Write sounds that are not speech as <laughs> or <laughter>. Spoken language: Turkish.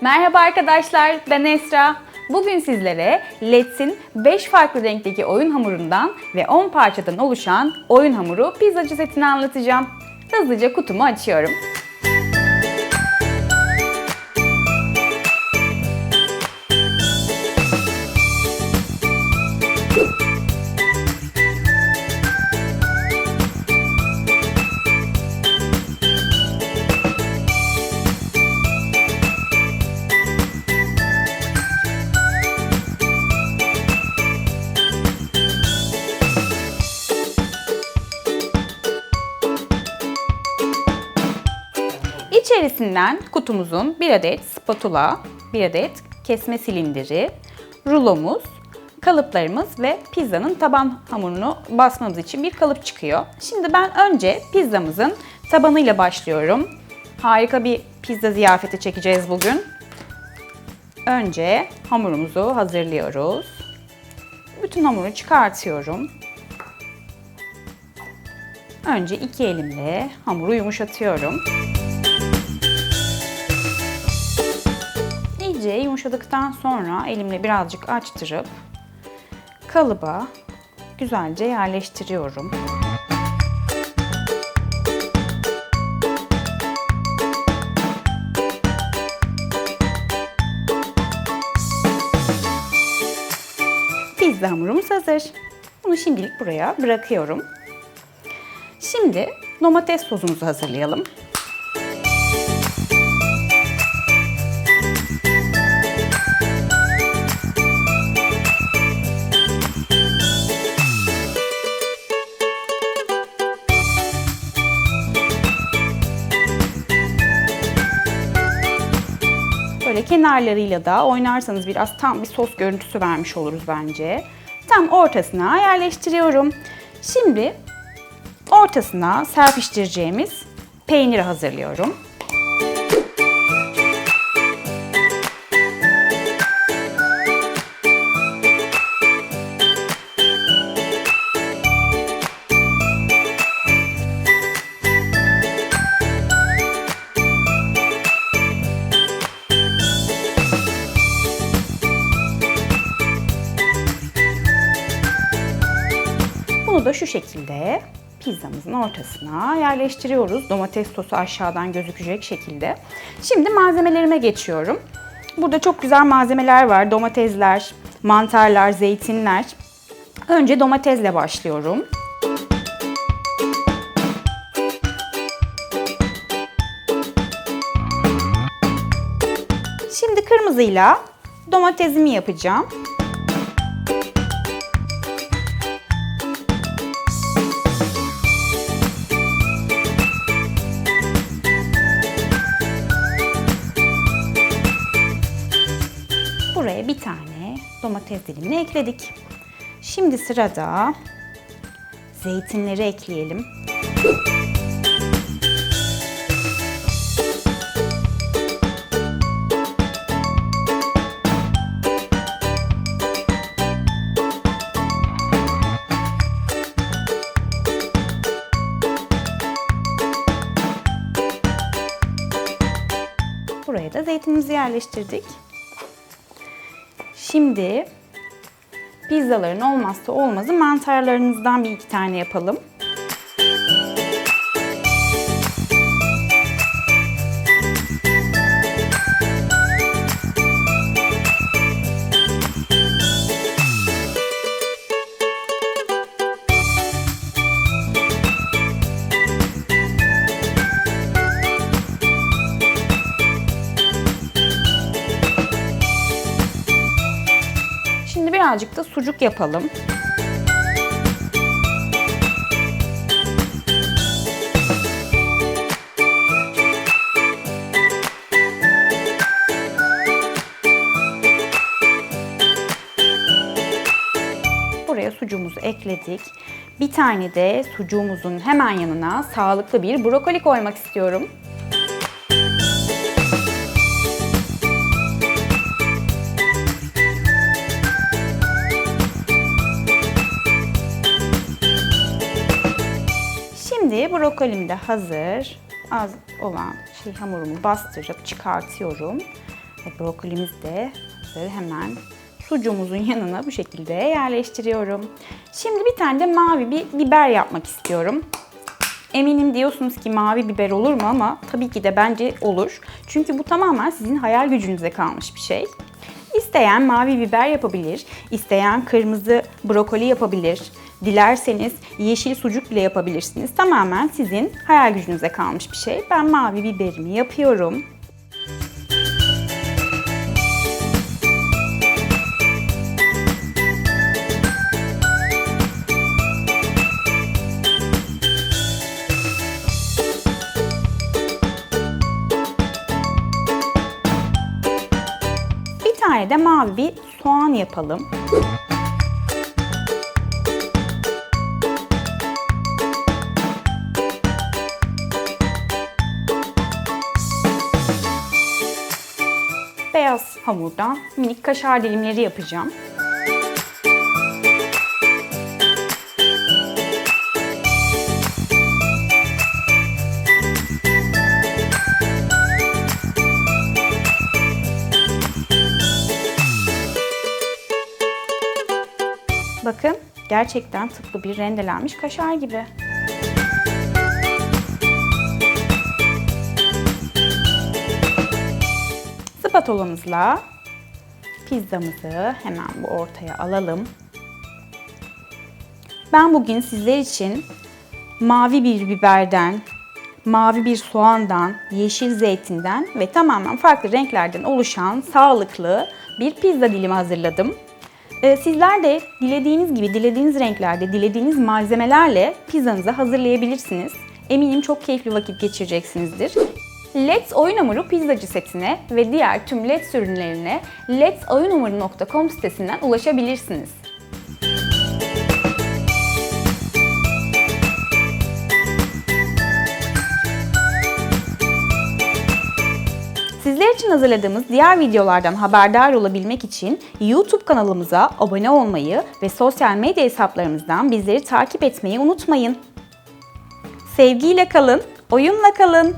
Merhaba arkadaşlar, ben Esra. Bugün sizlere Let's'in 5 farklı renkteki oyun hamurundan ve 10 parçadan oluşan oyun hamuru pizzacı setini anlatacağım. Hızlıca kutumu açıyorum. İçerisinden kutumuzun bir adet spatula, bir adet kesme silindiri, rulomuz, kalıplarımız ve pizzanın taban hamurunu basmamız için bir kalıp çıkıyor. Şimdi ben önce pizzamızın tabanıyla başlıyorum. Harika bir pizza ziyafeti çekeceğiz bugün. Önce hamurumuzu hazırlıyoruz. Bütün hamuru çıkartıyorum. Önce iki elimle hamuru yumuşatıyorum. İyice yumuşadıktan sonra elimle birazcık açtırıp kalıba güzelce yerleştiriyorum. Pizza hamurumuz hazır. Bunu şimdilik buraya bırakıyorum. Şimdi domates sosumuzu hazırlayalım. Kenarlarıyla da oynarsanız biraz tam bir sos görüntüsü vermiş oluruz bence. Tam ortasına yerleştiriyorum. Şimdi ortasına serpiştireceğimiz peyniri hazırlıyorum. Şekilde pizzamızın ortasına yerleştiriyoruz. Domates sosu aşağıdan gözükecek şekilde. Şimdi malzemelerime geçiyorum. Burada çok güzel malzemeler var. Domatesler, mantarlar, zeytinler. Önce domatesle başlıyorum. Şimdi kırmızıyla domatesimi yapacağım. Domates dilimini ekledik. Şimdi sırada zeytinleri ekleyelim. Buraya da zeytinimizi yerleştirdik. Şimdi pizzaların olmazsa olmazı mantarlarınızdan bir iki tane yapalım. Birazcık da sucuk yapalım. Buraya sucuğumuzu ekledik. Bir tane de sucuğumuzun hemen yanına sağlıklı bir brokoli koymak istiyorum. Brokolim de hazır. Az olan şey hamurumu bastırıp çıkartıyorum. Ve brokolimiz de hazır hemen sucuğumuzun <laughs> yanına bu şekilde yerleştiriyorum. Şimdi bir tane de mavi bir biber yapmak istiyorum. Eminim diyorsunuz ki mavi biber olur mu ama tabii ki de bence olur. Çünkü bu tamamen sizin hayal gücünüze kalmış bir şey. İsteyen mavi biber yapabilir, isteyen kırmızı brokoli yapabilir. Dilerseniz yeşil sucuk bile yapabilirsiniz. Tamamen sizin hayal gücünüze kalmış bir şey. Ben mavi biberimi yapıyorum. Bir tane de mavi bir soğan yapalım. Beyaz hamurdan minik kaşar dilimleri yapacağım. Bakın gerçekten tıpkı bir rendelenmiş kaşar gibi. Spatulamızla pizzamızı hemen bu ortaya alalım. Ben bugün sizler için mavi bir biberden, mavi bir soğandan, yeşil zeytinden ve tamamen farklı renklerden oluşan sağlıklı bir pizza dilimi hazırladım. Ee, Sizler de dilediğiniz gibi, dilediğiniz renklerde, dilediğiniz malzemelerle pizzanızı hazırlayabilirsiniz. Eminim çok keyifli vakit geçireceksinizdir. Let's Oyun Hamuru pizzacı setine ve diğer tüm Let's ürünlerine letsoyunhamuru.com sitesinden ulaşabilirsiniz. Sizler için hazırladığımız diğer videolardan haberdar olabilmek için YouTube kanalımıza abone olmayı ve sosyal medya hesaplarımızdan bizleri takip etmeyi unutmayın. Sevgiyle kalın, oyunla kalın.